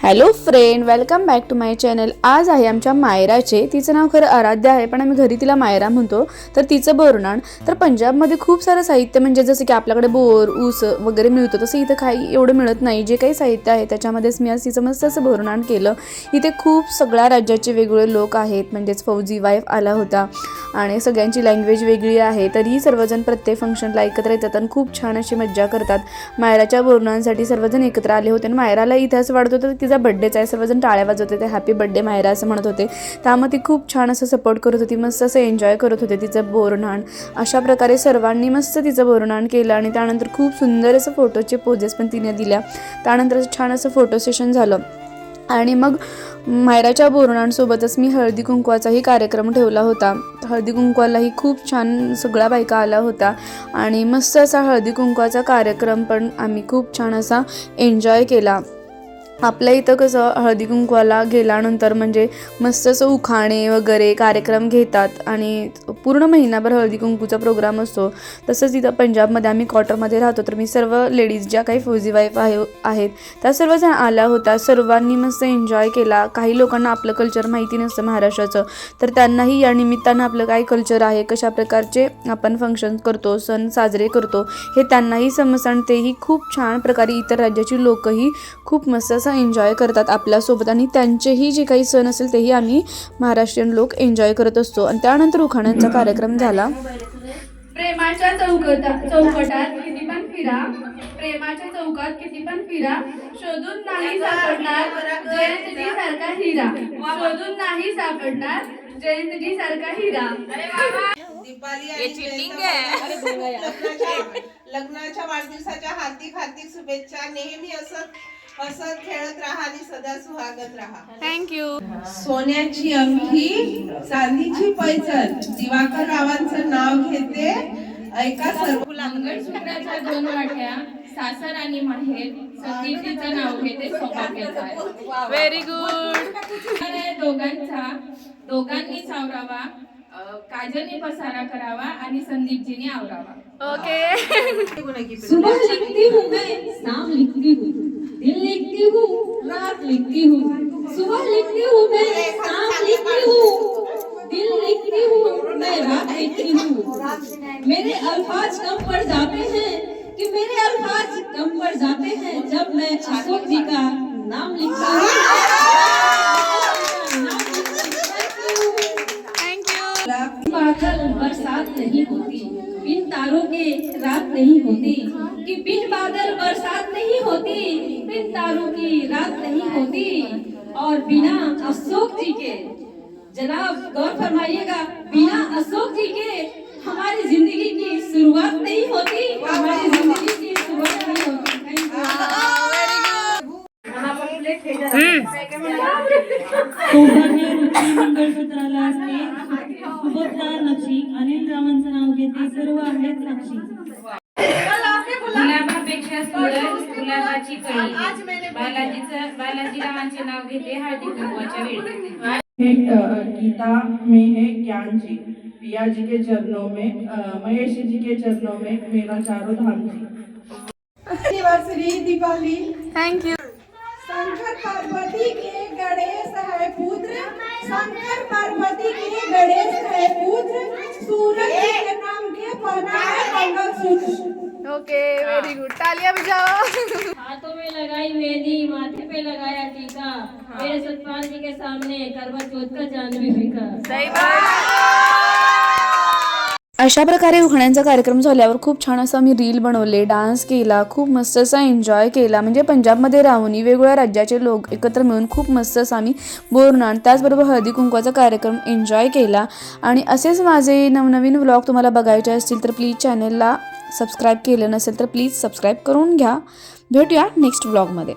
Hello friend welcome back to my channel आज आहे आमच्या मायराचे. तिचं नाव खरं आराध्य आहे पण आम्ही घरी तिला मायरा म्हणतो. तर तिचं बोरणाण तर पंजाबमध्ये खूप सारं साहित्य म्हणजे जसं की आपल्याकडे बोर ऊस वगैरे मिळतो तसं इथं काही एवढं मिळत नाही. जे काही साहित्य आहे त्याच्यामध्येच मी आज तिचं मस्त असं बोरणाण केलं. इथे खूप सगळ्या राज्याचे वेगवेगळे लोक आहेत. म्हणजेच फौजी वाईफ आला होता. आणि सगळ्यांची लँग्वेज वेगळी आहे. तरीही सर्वजण प्रत्येक फंक्शनला एकत्र येतात आणि खूप छान अशी मज्जा करतात. मायराच्या बोरणांसाठी सर्वजण एकत्र आले होते आणि मायराला इतिहास वाढतो तर तिचा बड्डेच आहे. सर्वजण टाळ्या वाजवते होते. हॅपी बड्डे मायरा असं म्हणत होते. त्यामुळे ती खूप छान असं सपोर्ट करत होती. मस्त असं एन्जॉय करत होते तिचं बोरणाण अशा प्रकारे सर्वांनी मस्त तिचं बोरणाण केलं आणि त्यानंतर खूप सुंदर असं फोटोचे पोजेस पण तिने दिल्या. त्यानंतर असं छान असं फोटो सेशन झालं. आणि मग मायराच्या बोरणांसोबतच मी हळदी कुंकवाचाही कार्यक्रम ठेवला होता. हळदी कुंकवालाही खूप छान सगळ्या बायका आला होता आणि मस्त असा हळदी कुंकवाचा कार्यक्रम पण आम्ही खूप छान असा एन्जॉय केला. आपल्या इथं कसं हळदी कुंकवाला गेल्यानंतर म्हणजे मस्त असं उखाणे वगैरे कार्यक्रम घेतात आणि पूर्ण महिनाभर हळदी कुंकूचा प्रोग्राम असतो. तसंच इथं पंजाबमध्ये आम्ही क्वार्टरमध्ये राहतो तर मी सर्व लेडीज ज्या काही फौजी वाईफ आहे आहेत त्या सर्वजण आल्या होत्या. सर्वांनी मस्त एन्जॉय केला. काही लोकांना आपलं कल्चर माहिती नसतं महाराष्ट्राचं. तर त्यांनाही या निमित्तानं आपलं काय कल्चर आहे कशा प्रकारचे आपण फंक्शन करतो सण साजरे करतो हे त्यांनाही समजतं आणि तेही खूप छान प्रकारे इतर राज्याची लोकही खूप मस्त असं एन्जॉय करतात आपल्यासोबत आणि त्यांचेही जे काही सण असेल तेही आम्ही महाराष्ट्रीयन लोक एन्जॉय करत असतो. आणि त्यानंतर उखाण्यांचा कार्यक्रम झाला. प्रेमाच्या चौकटात चौकटात किती पण फिरा. प्रेमाच्या चौकात किती पण फिरा. शोधून नाही सापडणार जयंतजी सारखा हिरा. शोधून नाही सापडणार जयंतजी सारखा हिरा. दीपाली आणि जयंत लग्नाच्या लग्नाच्या वाढदिवसाच्या हार्दिक हार्दिक शुभेच्छा. नेहमी असं हसत खेळत राहा आणि सदा सुहागत राहा. थँक्यू सोन्याची अंगठी चांदीची पैचण. दिवाकर रावांचं नाव घेते. ऐका सर्व. मंगळसूत्राच्या दोन वाट्या सासर आणि माहेर संदीपजीचं नाव घेते सौभाग्याचा आहे. व्हेरी गुड दोघांचा. दोघांनी सावरावा काजलने पसारा करावा आणि संदीपजीने आवरावा. ओके सुबह लिखती हूँ मैं शाम लिखती हूँ। दिन लिखती हूँ रात लिखती हूँ सुबह लिखती हूँ मैं शाम लिखती हूँ दिन लिखती हूँ मैं रात लिखती हूँ। मेरे अल्फाज कम पड़ जाते हैं कि मेरे अल्फाज कम पड़ जाते हैं जब मैं अशोक जी का नाम लिखता हूँ। नाम बादल बरसात नहीं होती। तारों के रात नहीं होती, कि बिन बादल बरसात नहीं होती, बिन तारों की रात नहीं होती, और बिना अशोक जी के। जनाब, गौर फरमाइएगा, बिना अशोक जी के हमारी ज़िंदगी की शुरुआत नहीं होती, हमारी ज़िंदगी की शुरुआत नहीं होती। नक्षी अनिल रावांचं घेते सर्व आहेत साक्षी. गुलाबापेक्षा सुंदर गुलाबाची कळी. बालाजीचं बालाजी रावांचे नाव घेते हळदी कुंकवाच्या वेळी. अ, गीता में है ज्ञान जी पिया जी के चरणों में महेश जी के चरणों में मेरा चारों धाम जी anniversary Deepali thank you Shankar Parvati के गणेश है पुत्र शंकर पार्वती के गणेश है पुत्र सूरज ओके वेरी गुड तालिया बजाओ हाथों में लगाई मेहंदी माथे पे लगाया टीका। मेरे सतपाल जी के सामने करवा चौथ का चाँद भी फीका अशा प्रकारे उघड्यांचा कार्यक्रम झाल्यावर खूप छान असं मी रील बनवले डान्स केला खूप मस्त असा एन्जॉय केला. म्हणजे पंजाबमध्ये राहून वेगवेगळ्या राज्याचे लोक एकत्र मिळून खूप मस्त असं आम्ही बोरनाण त्याचबरोबर हळदी कुंकवाचा कार्यक्रम एन्जॉय केला. आणि असेच माझे नवनवीन व्लॉग तुम्हाला बघायचे असतील तर प्लीज चॅनलला सबस्क्राईब केलं नसेल तर प्लीज सबस्क्राईब करून घ्या. भेटूया नेक्स्ट व्लॉगमध्ये.